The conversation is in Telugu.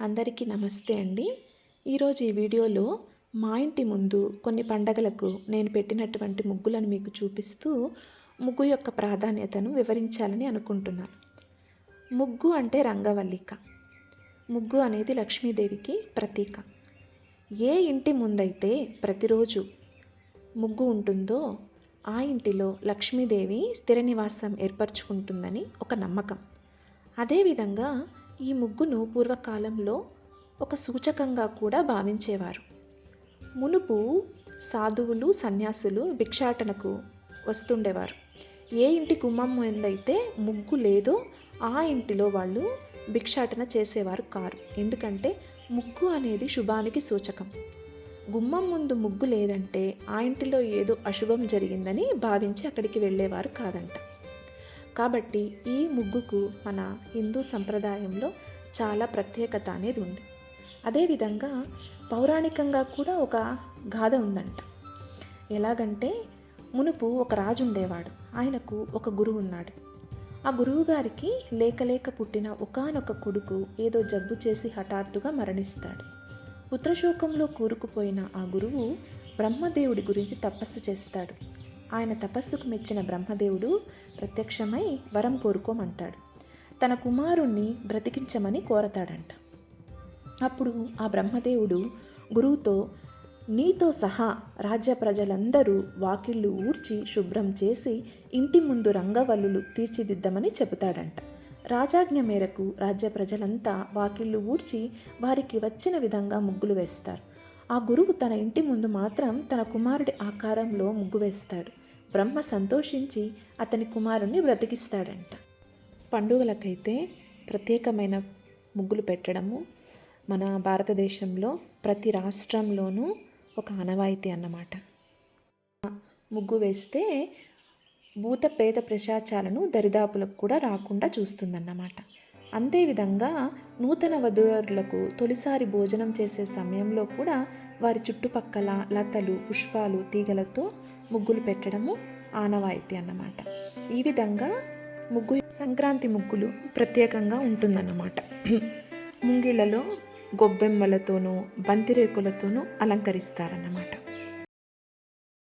అందరికీ నమస్తే అండి. ఈరోజు ఈ వీడియోలో మా ఇంటి ముందు కొన్ని పండగలకు నేను పెట్టినటువంటి ముగ్గులను మీకు చూపిస్తూ ముగ్గు యొక్క ప్రాధాన్యతను వివరించాలని అనుకుంటున్నాను. ముగ్గు అంటే రంగవల్లిక. ముగ్గు అనేది లక్ష్మీదేవికి ప్రతీక. ఏ ఇంటి ముందైతే ప్రతిరోజు ముగ్గు ఉంటుందో ఆ ఇంటిలో లక్ష్మీదేవి స్థిర నివాసం ఏర్పరచుకుంటుందని ఒక నమ్మకం. అదేవిధంగా ఈ ముగ్గును పూర్వకాలంలో ఒక సూచకంగా కూడా భావించేవారు. మునుపు సాధువులు సన్యాసులు భిక్షాటనకు వస్తుండేవారు. ఏ ఇంటి గుమ్మం ముందైతే ముగ్గు లేదో ఆ ఇంటిలో వాళ్ళు భిక్షాటన చేసేవారు కారు. ఎందుకంటే ముగ్గు అనేది శుభానికి సూచకం. గుమ్మం ముందు ముగ్గు లేదంటే ఆ ఇంటిలో ఏదో అశుభం జరిగిందని భావించి అక్కడికి వెళ్ళేవారు కాదంట. కాబట్టి ఈ ముగ్గుకు మన హిందూ సంప్రదాయంలో చాలా ప్రత్యేకత అనేది ఉంది. అదేవిధంగా పౌరాణికంగా కూడా ఒక గాథ ఉందంట. ఎలాగంటే మునుపు ఒక రాజు ఉండేవాడు. ఆయనకు ఒక గురువు ఉన్నాడు. ఆ గురువు గారికి లేకలేక పుట్టిన ఒకానొక కొడుకు ఏదో జబ్బు చేసి హఠాత్తుగా మరణిస్తాడు. పుత్రశోకంలో కూరుకుపోయిన ఆ గురువు బ్రహ్మదేవుడి గురించి తపస్సు చేస్తాడు. ఆయన తపస్సుకు మెచ్చిన బ్రహ్మదేవుడు ప్రత్యక్షమై వరం కోరుకోమంటాడు. తన కుమారుణ్ణి బ్రతికించమని కోరతాడంట. అప్పుడు ఆ బ్రహ్మదేవుడు గురువుతో నీతో సహా రాజ్య ప్రజలందరూ వాకిళ్ళు ఊడ్చి శుభ్రం చేసి ఇంటి ముందు రంగవల్లులు తీర్చిదిద్దమని చెబుతాడంట. రాజాజ్ఞ మేరకు రాజ్య ప్రజలంతా వాకిళ్ళు ఊడ్చి వారికి వచ్చిన విధంగా ముగ్గులు వేస్తారు. ఆ గురువు తన ఇంటి ముందు మాత్రం తన కుమారుడి ఆకారంలో ముగ్గు వేస్తాడు. బ్రహ్మ సంతోషించి అతని కుమారుణ్ణి బ్రతికిస్తాడంట. పండుగలకైతే ప్రత్యేకమైన ముగ్గులు పెట్టడము మన భారతదేశంలో ప్రతి రాష్ట్రంలోనూ ఒక ఆనవాయితీ అన్నమాట. ముగ్గు వేస్తే భూత పేద ప్రశాచాలను దరిదాపులకు కూడా రాకుండా చూస్తుందన్నమాట. అంతేవిధంగా నూతన వధూవరులకు తొలిసారి భోజనం చేసే సమయంలో కూడా వారి చుట్టుపక్కల లతలు పుష్పాలు తీగలతో ముగ్గులు పెట్టడము ఆనవాయితీ అన్నమాట. ఈ విధంగా ముగ్గు సంక్రాంతి ముగ్గులు ప్రత్యేకంగా ఉంటుందన్నమాట. ముంగిళ్ళలో గొబ్బెమ్మలతోనూ బంతిరేకులతోనూ అలంకరిస్తారన్నమాట.